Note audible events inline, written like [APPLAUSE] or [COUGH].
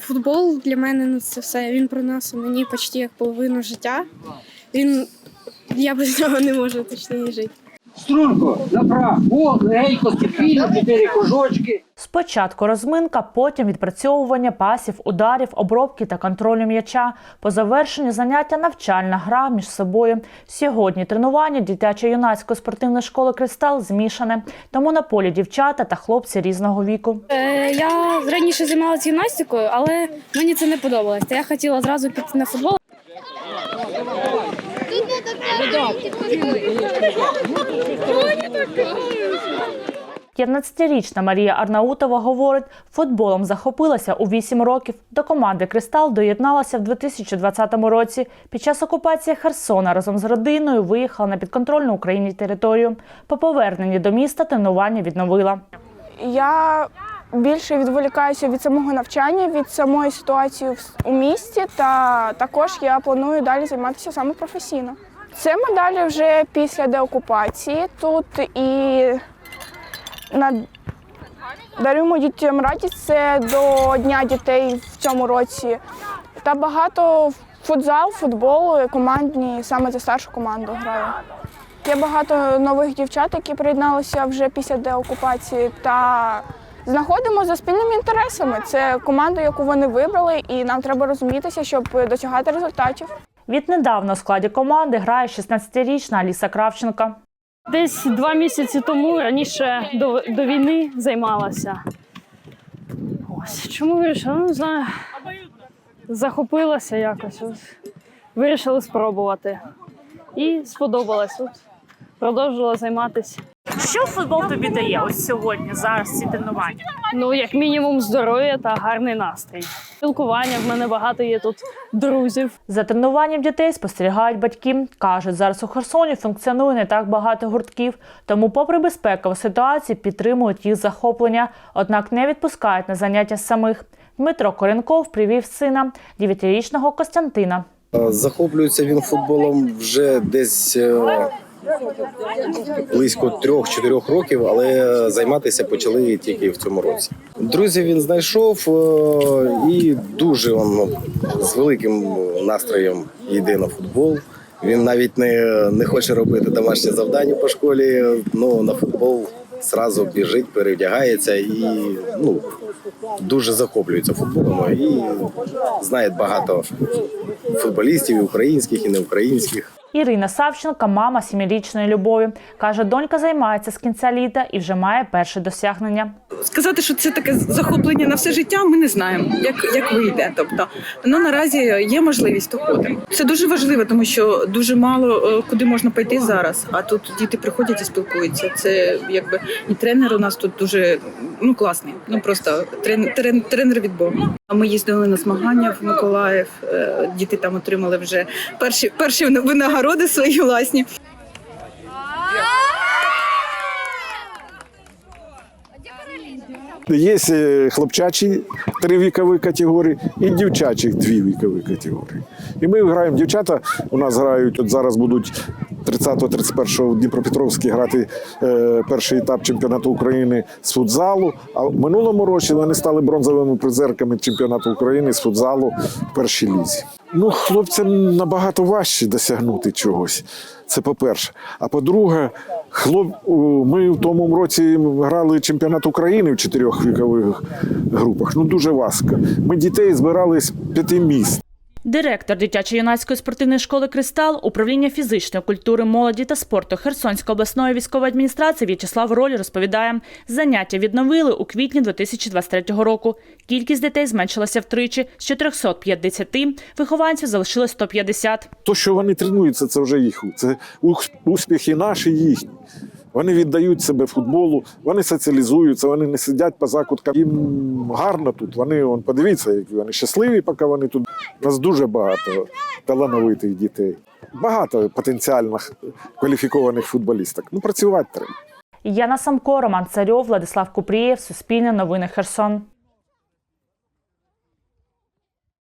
Футбол для мене ну, це все. Він приносить мені почти як половину життя. Він я без [LAUGHS] нього не можу точніше жити. Струнко, направ, о, легенько, спокійно, чотири кружочки. Спочатку розминка, потім відпрацьовування пасів, ударів, обробки та контролю м'яча. По завершенню заняття навчальна гра між собою. Сьогодні тренування дитячо-юнацької спортивної школи Кристал змішане, тому на полі дівчата та хлопці різного віку. Е, я раніше займалася гімнастикою, але мені це не подобалось. Я хотіла одразу піти на футбол. 15-річна Марія Арнаутова говорить, футболом захопилася у 8 років. До команди Кристал доєдналася в 2020 році. Під час окупації Херсона разом з родиною виїхала на підконтрольну Україні територію. По поверненні до міста тренування відновила. Я більше відволікаюся від самого навчання, від самої ситуації у місті, та також я планую далі займатися саме професійно. Це медалі вже після деокупації тут і даруємо дітям радість це до Дня дітей в цьому році. Та багато футзал, футбол, командні, саме за старшу команду граю. Є багато нових дівчат, які приєдналися вже після деокупації, та знаходимо за спільними інтересами. Це команду, яку вони вибрали, і нам треба розумітися, щоб досягати результатів. Віднедавна у складі команди грає 16-річна Аліса Кравченка. Десь два місяці тому раніше до, до війни займалася. Ось чому вирішила? Ну, знаю. Захопилася якось. Ось. Вирішила спробувати. І сподобалось. От. Продовжила займатися. Що футбол тобі дає ось сьогодні, зараз ці тренування? Ну, як мінімум, здоров'я та гарний настрій. Спілкування в мене багато є тут друзів. За тренуванням дітей спостерігають батьки. Кажуть, зараз у Херсоні функціонує не так багато гуртків, тому, попри безпекову ситуацію, підтримують їх захоплення, однак не відпускають на заняття самих. Дмитро Коренков привів сина, 9-річного Костянтина. Захоплюється він футболом вже десь е, близько трьох-чотирьох років, але займатися почали тільки в цьому році. Друзів він знайшов е, і дуже он, з великим настроєм йде на футбол. Він навіть не, не хоче робити домашні завдання по школі, ну на футбол зразу біжить, перевдягається і ну, дуже захоплюється футболом і знає багато футболістів, українських і неукраїнських. Ірина Савченко, мама сімирічної любові. Каже, донька займається з кінця літа і вже має перше досягнення. Сказати, що це таке захоплення на все життя, ми не знаємо, як, як вийде. Тобто, ну наразі є можливість, то ходимо. Це дуже важливо, тому що дуже мало е, куди можна пойти зараз. А тут діти приходять і спілкуються. Це якби і тренер у нас тут дуже ну класний. Ну просто трен, трен, тренер від Бога. Ми їздили на змагання в Миколаїв. е, Діти там отримали вже перші перші винагороди свої власні. Є е, хлопчачі три вікові категорії і дівчачих дві вікові категорії. І ми граємо. Дівчата у нас грають, от зараз будуть 30-31 в Дніпропетровській грати е, перший етап чемпіонату України з футзалу. А в минулому році вони стали бронзовими призерками чемпіонату України з футзалу в першій лізі. Ну, хлопцям набагато важче досягнути чогось. Це по-перше. А по-друге, хлоп... ми в тому році грали чемпіонат України в чотирьох вікових групах. Ну дуже важко. Ми дітей збирали з п'яти міст. Директор дитячо-юнацької спортивної школи Кристал, управління фізичної культури, молоді та спорту Херсонської обласної військової адміністрації В'ячеслав Роль розповідає, заняття відновили у квітні 2023 року. Кількість дітей зменшилася втричі з 450 вихованців залишилось 150. То, що вони тренуються, це вже їх. Це успіхи наші їхні. Вони віддають себе футболу, вони соціалізуються, вони не сидять по закуткам. Їм гарно тут. Вони он, подивіться, які вони щасливі, поки вони тут. У нас дуже багато талановитих дітей. Багато потенціальних кваліфікованих футболісток. Ну, працювати треба. Яна Самко, Роман Царьов, Владислав Купрієв, Суспільне новини Херсон.